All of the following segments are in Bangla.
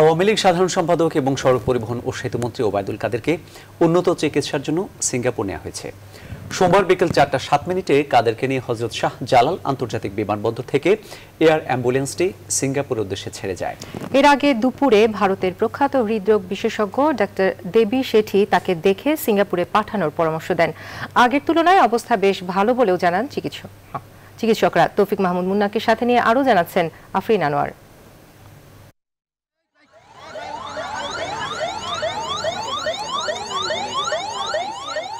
আওয়ামী লীগ সাধারণ সম্পাদক এবং সড়ক পরিবহন ও সেতুমন্ত্রী ওবায়দুল কাদেরকে উন্নত চিকিৎসার জন্য সিঙ্গাপুর নেওয়া হয়েছে। সোমবার বিকেল চারটা সাত মিনিটে কাদেরকে নিয়ে হজরত শাহ জালাল আন্তর্জাতিক বিমানবন্দর থেকে এয়ার অ্যাম্বুলেন্সটি সিঙ্গাপুর উদ্দেশ্যে ছেড়ে যায়। এর আগে দুপুরে ভারতের প্রখ্যাত হৃদরোগ বিশেষজ্ঞ ডাক্তার দেবী শেঠি তাকে দেখে সিঙ্গাপুরে পাঠানোর পরামর্শ দেন। আগের তুলনায় অবস্থা বেশ ভালো বলেও জানান চিকিৎসক চিকিৎসকরা। তৌফিক মাহমুদ মুন্নাকে সাথে নিয়ে আরও জানাচ্ছেন আফরিন আনোয়ার।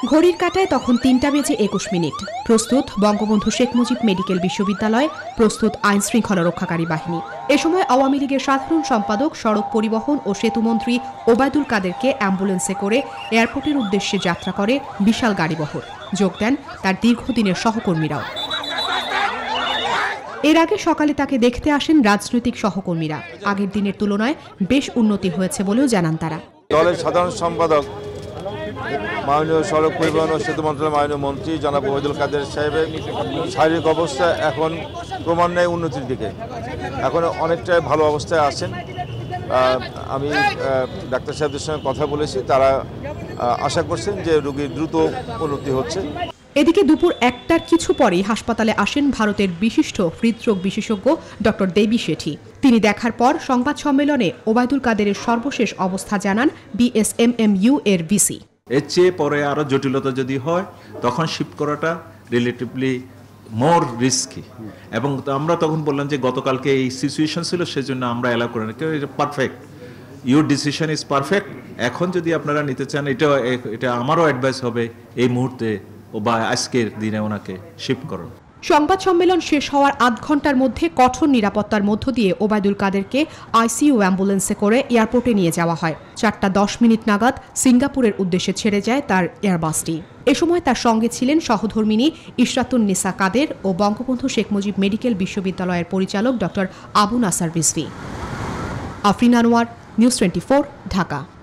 ঘড়ির কাটায় তখন তিনটা বেজে একুশ মিনিট। প্রস্তুত, বঙ্গবন্ধু শেখ মুজিব মেডিকেল বিশ্ববিদ্যালয়, প্রস্তুত আইন শৃঙ্খলা রক্ষাকারী বাহিনী। এ সময় আওয়ামী লীগের সাধারণ সম্পাদক, সড়ক পরিবহন ও সেতুমন্ত্রী ওবায়দুল কাদেরকে অ্যাম্বুলেন্সে করে এয়ারপোর্টের উদ্দেশ্যে যাত্রা করে বিশাল গাড়িবহর। যোগ দেন তার দীর্ঘদিনের সহকর্মীরাও। এর আগে সকালে তাকে দেখতে আসেন রাজনৈতিক সহকর্মীরা। আগের দিনের তুলনায় বেশ উন্নতি হয়েছে বলেও জানান তারা। দলের সাধারণ সম্পাদক মাননীয় সড়ক পরিবহন ও সেতু মন্ত্রণালয়ের মাননীয় মন্ত্রী জনাব ওবায়দুল কাদের সাহেবের শারীরিক অবস্থা এখন ক্রমান্বয়ে উন্নতির দিকে। এখন অনেকটাই ভালো অবস্থায় আছেন। আমি ডাক্তার সাহেবদের সঙ্গে কথা বলেছি। তারা আশা করছেন যে রোগীর দ্রুত উন্নতি হচ্ছে। এদিকে দুপুর একটার কিছু পরেই হাসপাতালে আসেন ভারতের বিশিষ্ট হৃদরোগ বিশেষজ্ঞ ডক্টর দেবী শেঠি। তিনি দেখার পর সংবাদ সম্মেলনে ওবায়দুল কাদেরের সর্বশেষ অবস্থা জানান বিএসএমএমইউ এর ভিসি। এর চেয়ে পরে আরও জটিলতা যদি হয়, তখন শিফট করাটা রিলেটিভলি মোর রিস্কি এবং আমরা তখন বললাম যে গতকালকে এই সিচুয়েশন ছিল, সেজন্য আমরা অ্যালাউ করে না কেউ এটা perfect your decision is perfect এখন যদি আপনারা নিতে চান, এটা এটা আমারও অ্যাডভাইস হবে এই মুহূর্তে বা আজকের দিনে ওনাকে শিফট করুন। সংবাদ সম্মেলন শেষ হওয়ার আধ ঘণ্টার মধ্যে কঠোর নিরাপত্তার মধ্য দিয়ে ওবায়দুল কাদেরকে আইসিইউ অ্যাম্বুলেন্সে করে এয়ারপোর্টে নিয়ে যাওয়া হয়। চারটা দশ মিনিট নাগাদ সিঙ্গাপুরের উদ্দেশ্যে ছেড়ে যায় তার এয়ারবাসটি। এ সময় তার সঙ্গে ছিলেন সহধর্মিনী ইশরাতুন নিসা কাদের ও বঙ্গবন্ধু শেখ মুজিব মেডিকেল বিশ্ববিদ্যালয়ের পরিচালক doctor Abu Nasar Rizvi. Afrin Anwar, news twenty Dhaka.